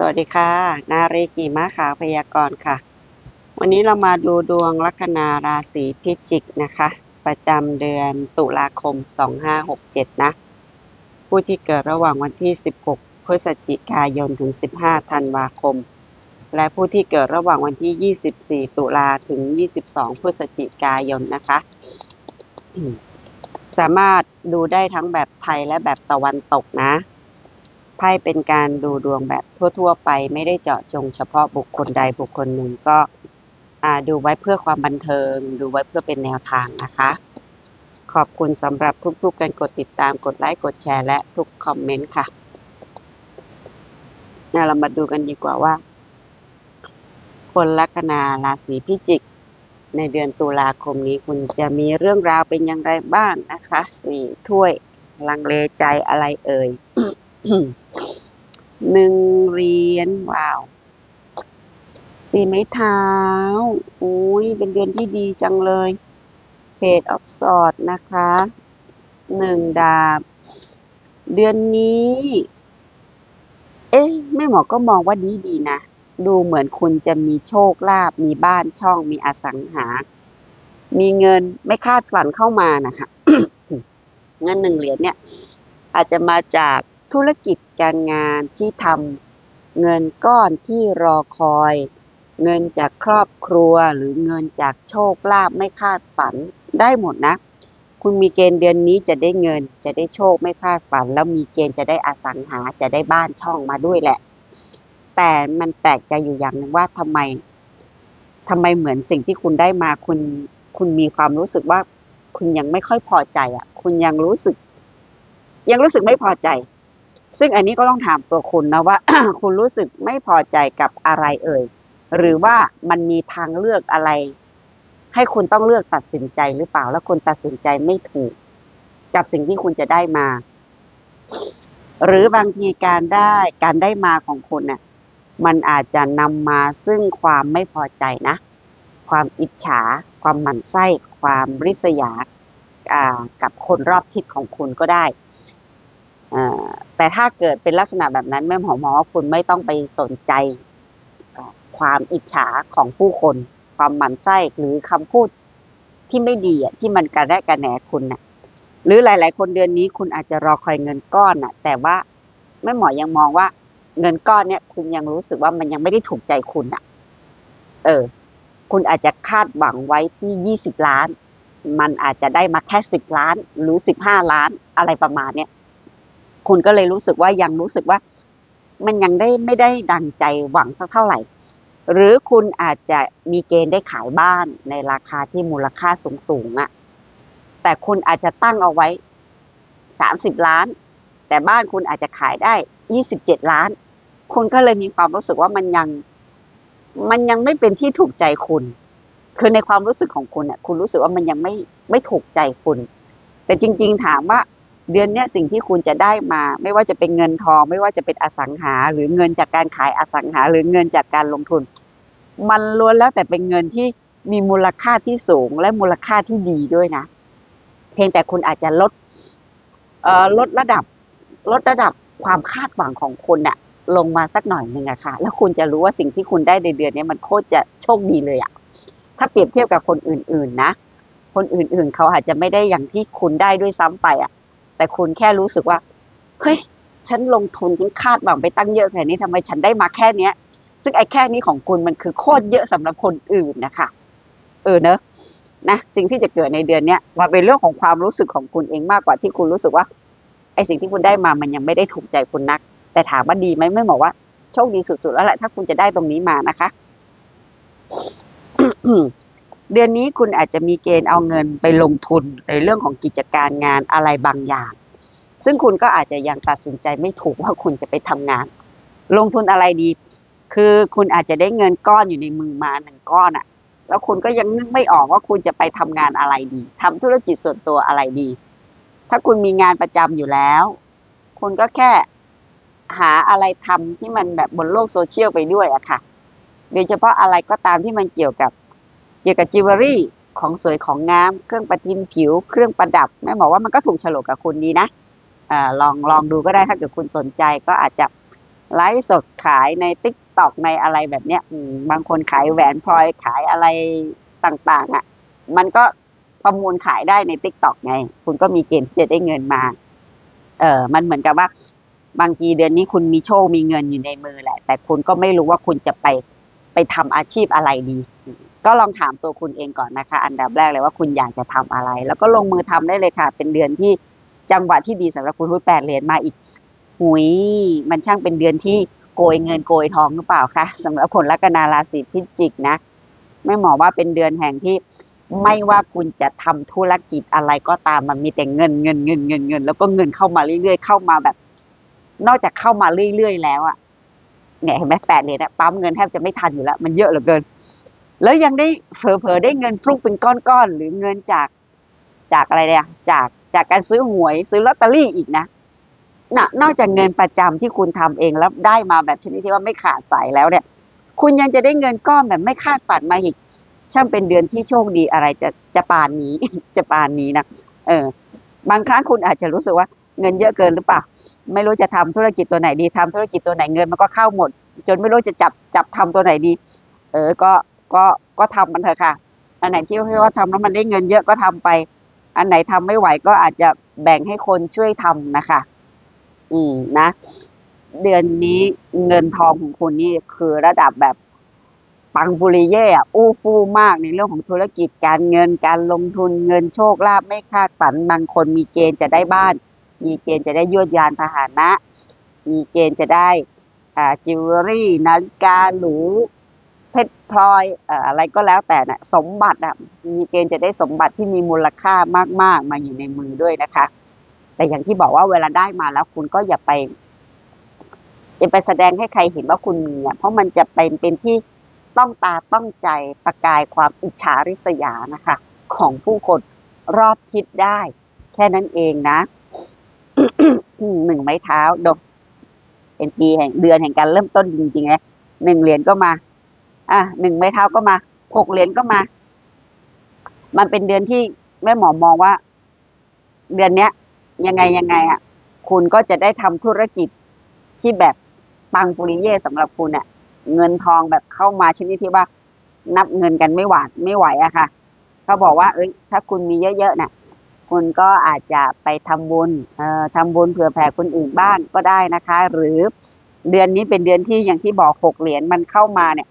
สวัสดีค่ะ นารีกีม้าขาวพยากรณ์ค่ะ วันนี้เรามาดูดวงลัคนาราศีพิจิกนะคะ ประจำเดือนตุลาคม 2567 นะ ผู้ที่เกิดระหว่างวันที่ 16 พฤศจิกายนถึง 15 ธันวาคม และผู้ที่เกิดระหว่างวันที่ 24 ตุลาถึง 22 พฤศจิกายนนะคะ สามารถดูได้ทั้งแบบไทยและแบบตะวันตกนะ ไพ่เป็นการดูดวงแบบทั่ว ๆ ไป ไม่ได้เจาะจงเฉพาะบุคคลใดบุคคลหนึ่งก็ดูไว้เพื่อความบันเทิง ดูไว้เพื่อเป็นแนวทางนะคะ ขอบคุณสำหรับทุกๆการกดติดตามกดไลค์กดแชร์และทุกคอมเมนต์ค่ะ now เรามาดูกันดีกว่าว่า คนลัคนาราศีพิจิก ในเดือนตุลาคมนี้คุณจะมีเรื่องราวเป็นอย่างไรบ้างนะคะสี่ถ้วยลังเลใจอะไรเอ่ย หนึ่งเหรียญว้าวสี่ไม้เท้าอุ้ยเป็นเดือนที่ดีจังเลยเพจออฟสอดนะคะหนึ่งดาบ เดือนนี้ เอ๊ะแม่หมอก็มองว่าดีดีนะ ดูเหมือนคุณจะมีโชคลาภมีบ้านช่องมีอสังหา มีเงินไม่คาดฝันเข้ามานะคะเงินหนึ่งเหรียญเนี่ย อาจจะมาจาก ธุรกิจการงานที่ทำเงินก้อนที่รอคอย เงินจากครอบครัวหรือเงินจากโชคลาภไม่คาดฝันได้หมดนะ คุณมีเกณฑ์เดือนนี้จะได้เงินจะได้โชคไม่คาดฝัน แล้วมีเกณฑ์จะได้อสังหาจะได้บ้านช่องมาด้วยแหละ แต่มันแปลกใจอยู่อย่างหนึ่งว่าทำไมทำไมเหมือนสิ่งที่คุณได้มาคุณคุณมีความรู้สึกว่าคุณยังไม่ค่อยพอใจอะ คุณยังรู้สึก ยังรู้สึกไม่พอใจ ซึ่งอันนี้ก็ต้องถามตัวคุณนะว่า คุณรู้สึกไม่พอใจกับอะไรเอ่ย หรือว่ามันมีทางเลือกอะไร ให้คุณต้องเลือกตัดสินใจหรือเปล่า แล้วคุณตัดสินใจไม่ถูก กับสิ่งที่คุณจะได้มา หรือบางทีการได้การได้มาของคุณเน่ะมันอาจจะนำมาซึ่งความไม่พอใจนะ ความอิจฉา ความหมั่นไส้ ความริษยาอ่ากับคนรอบทิศของคุณก็ได้ แต่ถ้าเกิดเป็นลักษณะแบบนั้นแม่หมอมองว่าคุณไม่ต้องไปสนใจความอิจฉาของผู้คน ความหมั่นไส้หรือคำพูดที่ไม่ดีอะที่มันกระแนะกระแหนคุณน่ะ หรือหลาย ๆ คนเดือนนี้คุณอาจจะรอคอยเงินก้อนน่ะ แต่ว่าแม่หมอยังมองว่า เงินก้อนเนี่ย คุณยังรู้สึกว่ามันยังไม่ได้ถูกใจคุณอะ เออ คุณอาจจะคาดหวังไว้ที่ยี่สิบล้าน มันอาจจะได้มาแค่สิบล้าน หรือสิบห้าล้านอะไรประมาณเนี้ย คุณก็เลยรู้สึกว่ายังรู้สึกว่า มันยังได้ไม่ได้ดังใจหวังสักเท่าไหร่ หรือคุณอาจจะมีเกณฑ์ได้ขายบ้านในราคาที่มูลค่าสูงสูงอะแต่คุณอาจจะตั้งเอาไว้สามสิบล้าน แต่บ้านคุณอาจจะขายได้ยี่สิบเจ็ดล้าน คุณก็เลยมีความรู้สึกว่ามันยังมันยังไม่เป็นที่ถูกใจคุณ คือในความรู้สึกของคุณเนี่ยคุณรู้สึกว่ามันยังไม่ไม่ถูกใจคุณ แต่จริง ๆ ถามว่า เดือนนี้สิ่งที่คุณจะได้มา ไม่ว่าจะเป็นเงินทอง ไม่ว่าจะเป็นอสังหา หรือเงินจากการขายอสังหา หรือเงินจากการลงทุน มันล้วนแล้วแต่เป็นเงินที่มีมูลค่าที่สูงและมูลค่าที่ดีด้วยนะ เพียงแต่คุณอาจจะลดเอ่อลดระดับลดระดับความคาดหวังของคุณน่ะลงมาสักหน่อยหนึ่งอะค่ะ แล้วคุณจะรู้ว่าสิ่งที่คุณได้ในเดือนนี้มันโคตรจะโชคดีเลยอะถ้าเปรียบเทียบกับคนอื่น ๆ นะ คนอื่น ๆ เขาอาจจะไม่ได้อย่างที่คุณได้ด้วยซ้ำไปอะ แต่คุณแค่รู้สึกว่า เฮ้ย ฉันลงทุนฉันคาดหวังไปตั้งเยอะแค่นี้ทำไมฉันได้มาแค่เนี้ย ซึ่งไอ้แค่นี้ของคุณมันคือโคตรเยอะสำหรับคนอื่นนะคะ เออเนอะนะสิ่งที่จะเกิดในเดือนเนี้ยมันเป็นเรื่องของความรู้สึกของคุณเองมากกว่าที่คุณรู้สึกว่าไอ้สิ่งที่คุณได้มามันยังไม่ได้ถูกใจคุณนัก แต่ถามว่าดีไหมไม่บอกว่าโชคดีสุดๆแล้วแหละถ้าคุณจะได้ตรงนี้มานะคะ เดือนนี้คุณอาจจะมีเกณฑ์เอาเงินไปลงทุนในเรื่องของกิจการงานอะไรบางอย่าง ซึ่งคุณก็อาจจะยังตัดสินใจไม่ถูกว่าคุณจะไปทำงาน ลงทุนอะไรดี คือคุณอาจจะได้เงินก้อนอยู่ในมือมาหนึ่งก้อนอะแล้วคุณก็ยังนึกไม่ออกว่าคุณจะไปทำงานอะไรดีทำธุรกิจส่วนตัวอะไรดี ถ้าคุณมีงานประจำอยู่แล้ว คุณก็แค่หาอะไรทำที่มันแบบบนโลกโซเชียลไปด้วยอะค่ะ โดยเฉพาะอะไรก็ตามที่มันเกี่ยวกับ กี่ยวกับจิวเวลรี่ของสวยของงามเครื่องประทินผิว เครื่องประดับแม่บอกว่ามันก็ถูกฉลกกับคุณดีนะอลองลองดูก็ได้ถ้าเกิดคุณสนใจก็อาจจะไลฟ์สดขายในติ๊กตอกในอะไรแบบเนี้ยบางคนขายแหวนพลอยขายอะไรต่างๆอะ มันก็ประมูลขายได้ในติ๊กตอกไง คุณก็มีเกณฑ์ที่จะได้เงินมา เออมันเหมือนกับว่า บางทีเดือนนี้คุณมีโชคมีเงินอยู่ในมือแหละ แต่คุณก็ไม่รู้ว่าคุณจะไป ไปทำอาชีพอะไรดี ก็ลองถามตัวคุณเองก่อนนะคะ อันดับแรกเลยว่าคุณอยากจะทำอะไร แล้วก็ลงมือทำได้เลยค่ะ เป็นเดือนที่จังหวะที่ดีสำหรับคุณหุ้ยแปดเหรียญมาอีกหุยมันช่างเป็นเดือนที่โกยเงินโกยทองหรือเปล่าคะสำหรับคนลัคนาราศีพิจิกนะแม่หมอว่าเป็นเดือนแห่งที่ไม่ว่าคุณจะทำธุรกิจอะไรก็ตามมันมีแต่เงินเงินเงินเงินเงิน แล้วก็เงินเข้ามาเรื่อยๆ เข้ามาแบบ นอกจากเข้ามาเรื่อยๆ แล้วอะ เนี่ยเห็นไหมแปดเหรียญอะปั๊มเงินแทบจะไม่ทันอยู่แล้ว มันเยอะเหลือเกิน แล้วยังได้เผลอๆได้เงินฟลุกเป็นก้อนๆหรือเงินจากจากอะไรเนี่ยจากจากการซื้อหวยซื้อลอตเตอรี่อีกนะนะนอกจากเงินประจำที่คุณทำเองแล้วได้มาแบบชนิดที่ว่าไม่ขาดสายแล้วเนี่ย คุณยังจะได้เงินก้อนแบบไม่คาดฝันมาอีก ช่างเป็นเดือนที่โชคดีอะไรจะจะปานนี้จะปานนี้นะเออบางครั้งคุณอาจจะรู้สึกว่า เงินเยอะเกินหรือเปล่า ไม่รู้จะทำธุรกิจตัวไหนดีทำธุรกิจตัวไหนเงินมันก็เข้าหมด จนไม่รู้จะจับจับทำตัวไหนดี เออ ก็ ก็ก็ทำมันเถอะค่ะ อันไหนที่ว่าทำแล้วมันได้เงินเยอะก็ทำไป อันไหนทำไม่ไหวก็อาจจะแบ่งให้คนช่วยทำนะคะ อืมนะ เดือนนี้เงินทองของคุณนี่คือระดับแบบปังปุริเย่อู้ฟู่มากในเรื่องของธุรกิจการเงินการลงทุนเงินโชคลาภไม่คาดฝันบางคนมีเกณฑ์จะได้บ้าน มีเกณฑ์จะได้ยวดยานพาหนะ มีเกณฑ์จะได้จิวเวลรี่นาฬิกาหรูเพชรพลอยออะไรก็แล้วแต่นะสมบัติอะมีเกณฑ์จะได้สมบัติที่มีมูลค่ามาก ๆ มาอยู่ในมือด้วยนะคะ แต่อย่างที่บอกว่าเวลาได้มาแล้วคุณก็อย่าไปอย่าไปแสดงให้ใครเห็นว่าคุณมีอะเพราะมันจะเป็นเป็นที่ต้องตาต้องใจประกายความอิจฉาริษยานะคะ ของผู้คนรอบทิศได้ แค่นั้นเองนะ หนึ่งไม้เท้าดกเป็นปีแห่งเดือนแห่งการเริ่มต้นจริงๆนะหนึ่งเหรียญก็มา อะหนึ่งไม้เท้าก็มาหกเหรียญก็มา มันเป็นเดือนที่แม่หมอมองว่า เดือนเนี้ย ยังไงยังไงอะ คุณก็จะได้ทำธุรกิจที่แบบปังปุริเย่สำหรับคุณอะ เงินทองแบบเข้ามาชนิดที่ว่า นับเงินกันไม่หวาดไม่ไหวอะค่ะ เขาบอกว่า เอ้ย ถ้าคุณมีเยอะๆน่ะ คุณก็อาจจะไปทำบุญเอ่อทำบุญเผื่อแผ่คนอื่นบ้างก็ได้นะคะ หรือเดือนนี้เป็นเดือนที่อย่างที่บอกหกเหรียญมันเข้ามาเนี่ย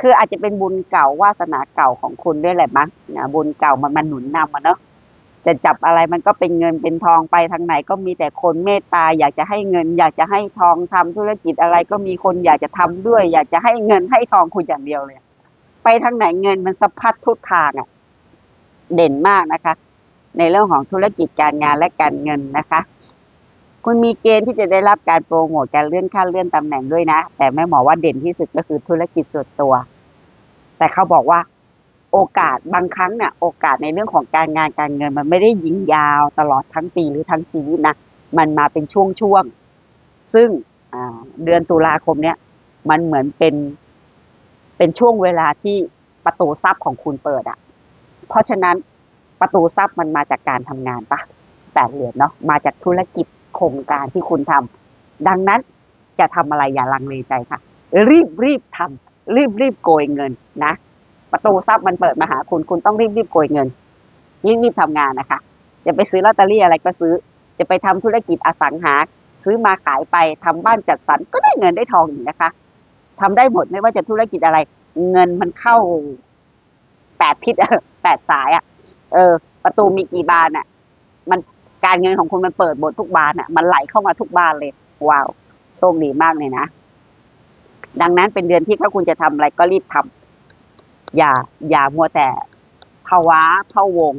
คืออาจจะเป็นบุญเก่าวาสนาเก่าของคุณด้วยแหละมั้งนะบุญเก่ามันมันหนุนนำมาเนาะจะจับอะไรมันก็เป็นเงินเป็นทองไปทางไหนก็มีแต่คนเมตตา อยากจะให้เงิน อยากจะให้ทองทำธุรกิจอะไรก็มีคนอยากจะทำด้วย อยากจะให้เงินให้ทองคุณอย่างเดียวเลย ไปทางไหนเงินมันสะพัดทุกทางอะ เด่นมากนะคะ ในเรื่องของธุรกิจการงานและการเงินนะคะ คุณมีเกณฑ์ที่จะได้รับการโปรโมทการเลื่อนขั้นเลื่อนตำแหน่งด้วยนะ แต่แม่หมอว่าเด่นที่สุดก็คือธุรกิจส่วนตัว แต่เขาบอกว่าโอกาสบางครั้งเนี่ยโอกาสในเรื่องของการงานการเงิน มันไม่ได้ยิงยาวตลอดทั้งปีหรือทั้งชีวิตนะมันมาเป็นช่วงๆซึ่งเดือนตุลาคมเนี่ย มันเหมือนเป็นเป็นช่วงเวลาที่ประตูทรัพย์ของคุณเปิดอะ่ะ เพราะฉะนั้น ประตูทรัพย์มันมาจากการทำงานปะแปดเหรียญเนาะมาจากธุรกิจโครงการที่คุณทำดังนั้นจะทำอะไรอย่าลังเลใจค่ะ รีบรีบทำรีบรีบโกยเงินนะ ประตูทรัพย์มันเปิดมาหาคุณคุณต้องรีบรีบโกยเงินรีบรีบทำงานนะคะ จะไปซื้อลอตเตอรี่อะไรก็ซื้อ จะไปทำธุรกิจอสังหา ซื้อมาขายไปทำบ้านจัดสรรก็ได้เงินได้ทองอยู่นะคะทำได้หมดไม่ว่าจะธุรกิจอะไร เงินมันเข้าแปดทิศแปดสายอะ เออ ประตูมีกี่บานอะมันการเงินของคุณมันเปิดหมดทุกบานอะมันไหลเข้ามาทุกบานเลย ว้าว โชคดีมากเลยนะ ดังนั้นเป็นเดือนที่ถ้าคุณจะทำอะไรก็รีบทำอย่า อย่ามัวแต่ภาวะพะวง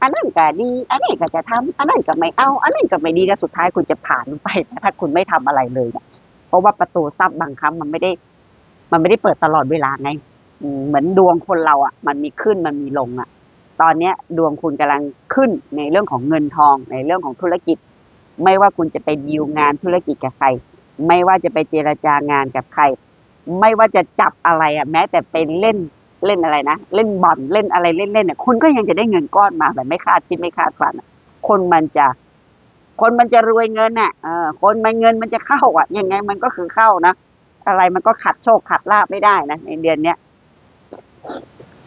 อันนั้นก็ดี อันนี้ก็จะทำอันนั้นก็ไม่เอา อันนั้นก็ไม่ดีแล้วสุดท้ายคุณจะผ่านไปถ้าคุณไม่ทำอะไรเลยเนี่ยเพราะว่าประตูทรัพย์บางครั้งมันไม่ได้ มันไม่ได้เปิดตลอดเวลาไงเหมือนดวงคนเราอะ มันมีขึ้นมันมีลงอะ ตอนนี้ดวงคุณกำลังขึ้นในเรื่องของเงินทอง ในเรื่องของธุรกิจ ไม่ว่าคุณจะไปดีลงานธุรกิจกับใคร ไม่ว่าจะไปเจรจางานกับใคร ไม่ว่าจะจับอะไรอะแม้แต่ไปเล่นเล่นอะไรนะ เล่นบอลเล่นอะไรเล่นๆเนี่ยคุณก็ยังจะได้เงินก้อนมาแบบไม่คาดคิดไม่คาดฝันคนมันจะ คนมันจะรวยเงินน่ะเออคนมันเงินมันจะเข้าอะยังไงมันก็คือเข้านะอะไรมันก็ขัดโชคขัดลาบไม่ได้นะในเดือนเนี้ย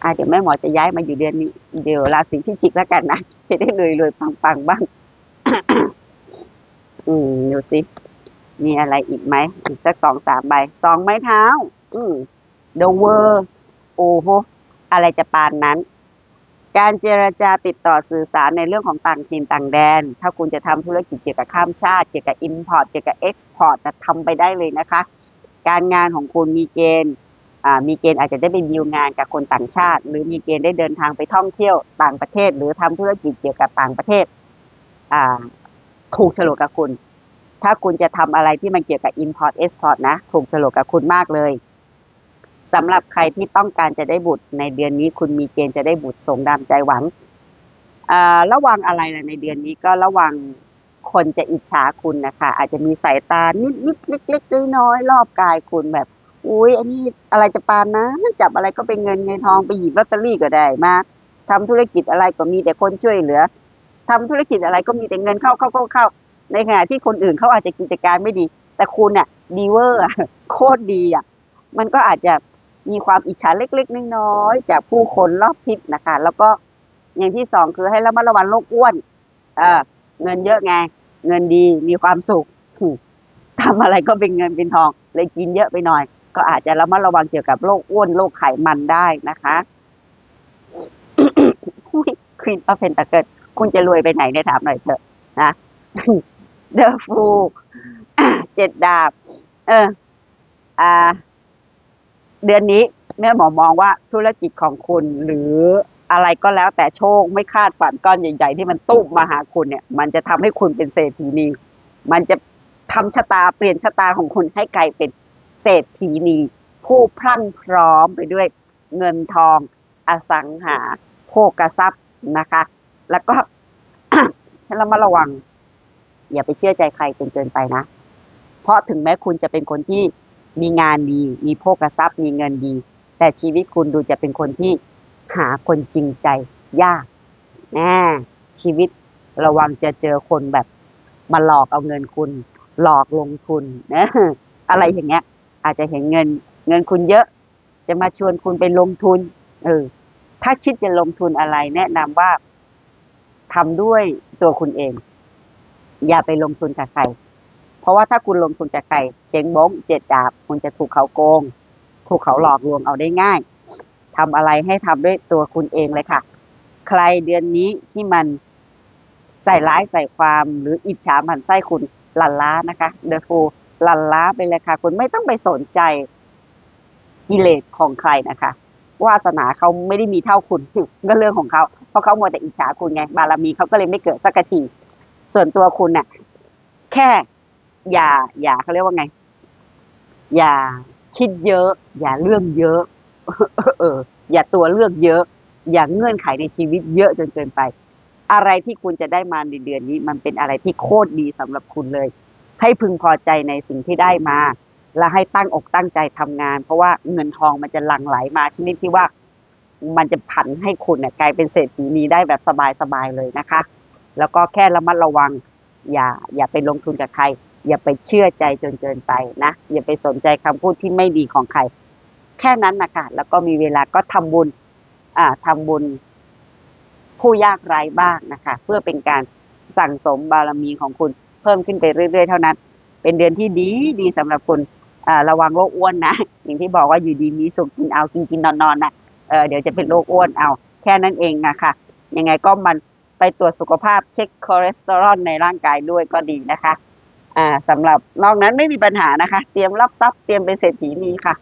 อ่าเดี๋ยวแม่หมอจะย้ายมาอยู่เดือนนี้เดี๋ยวราศีพิจิกแล้วกันนะจะได้รวยรวยปังปังๆบ้างอืมดูสิมีอะไรอีกไหมอีกสักสองสามใบสองไม้เท้า อืมเดเวอร์ โอ้โหอะไรจะปานนั้น การเจรจาติดต่อสื่อสารในเรื่องของต่างถิ่นต่างแดน ถ้าคุณจะทำธุรกิจเกี่ยวกับข้ามชาติ เกี่ยวกับ Import เกี่ยวกับ Export นะทำไปได้เลยนะคะ การงานของคุณมีเกณฑ์ มีเกณฑ์อาจจะได้ไปดีลงานกับคนต่างชาติ หรือมีเกณฑ์ได้เดินทางไปท่องเที่ยวต่างประเทศ หรือทำธุรกิจเกี่ยวกับต่างประเทศถูกฉลกกับคุณ ถ้าคุณจะทำอะไรที่มันเกี่ยวกับ Import Export นะ ถูกฉลกกับคุณมากเลยสำหรับใครที่ต้องการจะได้บุตรในเดือนนี้ คุณมีเกณฑ์จะได้บุตรสมดามใจหวังระวังอะไรล่ะในเดือนนี้ก็ระวังคนจะอิจฉาคุณนะคะ อาจจะมีสายตานิดนิดๆเล็กๆน้อยๆรอบกายคุณแบบ อุ้ยอันนี้อะไรจะปานนะจับอะไรก็เป็นเงินเงินทองไปหยิบลอตเตอรี่ก็ได้มาทำธุรกิจอะไรก็มีแต่คนช่วยเหลือทำธุรกิจอะไรก็มีแต่เงินเข้าเข้าเข้าเข้าในขณะที่คนอื่นเขาอาจจะกิจการไม่ดี แต่คุณเนี่ยดีเวอร์โคตรดีอะมันก็อาจจะมีความอิจฉาเล็กๆน้อยๆจากผู้คนรอบทิศนะคะ แล้วก็อย่างที่สองคือให้ระมัดระวังโรคอ้วนเออเงินเยอะไง เงินดีมีความสุขทำอะไรก็เป็นเงินเป็นทอง เลยกินเยอะไปหน่อย ก็อาจจะระมัดระวังเกี่ยวกับโรคอ้วนโรคไขมันได้นะคะควีนออฟเพนตาเกิลคุณจะรวยไปไหนเนี่ยถามหน่อยเถอะนะเดอะฟูเจ็ดดาบ เออ อ่า เดือนนี้แม่หมอมองว่าธุรกิจของคุณหรืออะไรก็แล้วแต่โชคไม่คาดฝันก้อนใหญ่ ๆ ที่มันตุ้มมาหาคุณเนี่ย มันจะทำให้คุณเป็นเศรษฐีนีมันจะทำชะตาเปลี่ยนชะตาของคุณให้กลายเป็น เศรษฐีนีผู้พรั่งพร้อมไปด้วยเงินทองอสังหาโภกทรัพย์นะคะ แล้วก็ให้เรามาระวัง อย่าไปเชื่อใจใครจนเกินไปนะ เพราะถึงแม้คุณจะเป็นคนที่มีงานดี มีโภกทรัพย์ มีเงินดี แต่ชีวิตคุณดูจะเป็นคนที่หาคนจริงใจยากแน่ชีวิตระวังจะเจอคนแบบมาหลอกเอาเงินคุณ หลอกลงทุนนะอะไรอย่างเงี้ย อาจจะเห็นเงิน เงินคุณเยอะ จะมาชวนคุณไปลงทุน เออ ถ้าคิดจะลงทุนอะไร แนะนำว่าทำด้วยตัวคุณเอง อย่าไปลงทุนกับใคร เพราะว่าถ้าคุณลงทุนกับใครเจ๊งบ้งเจ็ดดาบ คุณจะถูกเขาโกง ถูกเขาหลอกลวงเอาได้ง่ายทำอะไรให้ทำด้วยตัวคุณเองเลยค่ะ ใครเดือนนี้ที่มันใส่ร้ายใส่ความหรืออิจฉาหมันไส้คุณหลั่นล้านะคะ เดอะฟูห ลันล้าไปเลยค่ะ คุณไม่ต้องไปสนใจกิเลสของใครนะคะวาสนาเขาไม่ได้มีเท่าคุณก็เรื่องของเขาเพราะเขามัวแต่อิจฉาคุณไง บารมีเขาก็เลยไม่เกิดสักทีส่วนตัวคุณน่ะ แค่อย่า อย่าเขาเรียกว่าไง อย่าคิดเยอะ อย่าเรื่องเยอะ เออ อย่าตัวเลือกเยอะ อย่าเงื่อนไขในชีวิตเยอะจนเกินไป อะไรที่คุณจะได้มาในเดือนนี้ มันเป็นอะไรที่โคตรดีสำหรับคุณเลย ให้พึงพอใจในสิ่งที่ได้มา และให้ตั้งอกตั้งใจทำงาน เพราะว่าเงินทองมันจะหลั่งไหลมาชนิดที่ว่ามันจะผันให้คุณเนี่ยกลายเป็นเศรษฐีนีได้แบบสบายๆเลยนะคะ แล้วก็แค่ระมัดระวัง อย่าอย่าไปลงทุนกับใคร อย่าไปเชื่อใจจนเกินไปนะ อย่าไปสนใจคำพูดที่ไม่ดีของใคร แค่นั้นนะคะแล้วก็มีเวลาก็ทำบุญอ่าทำบุญ ผู้ยากไร้บ้างนะคะ เพื่อเป็นการสั่งสมบารมีของคุณ เพิ่มขึ้นไปเรื่อยๆ เท่านั้น เป็นเดือนที่ดีดีสำหรับคุณระวังโรคอ้วนนะ อย่างที่บอกว่าอยู่ดีมีสุขกินเอากินกินนอนนอนนะเออเดี๋ยวจะเป็นโรคอ้วนเอา แค่นั้นเองนะคะยังไงก็มันไปตรวจสุขภาพเช็คคอเลสเตอรอลในร่างกายด้วยก็ดีนะคะอ่าสำหรับนอกนั้นไม่มีปัญหานะคะ เตรียมรับทรัพย์เตรียมเป็นเศรษฐีนีค่ะ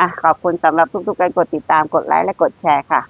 อะขอบคุณสำหรับทุกๆการกดติดตามกดไลค์และกดแชร์ค่ะ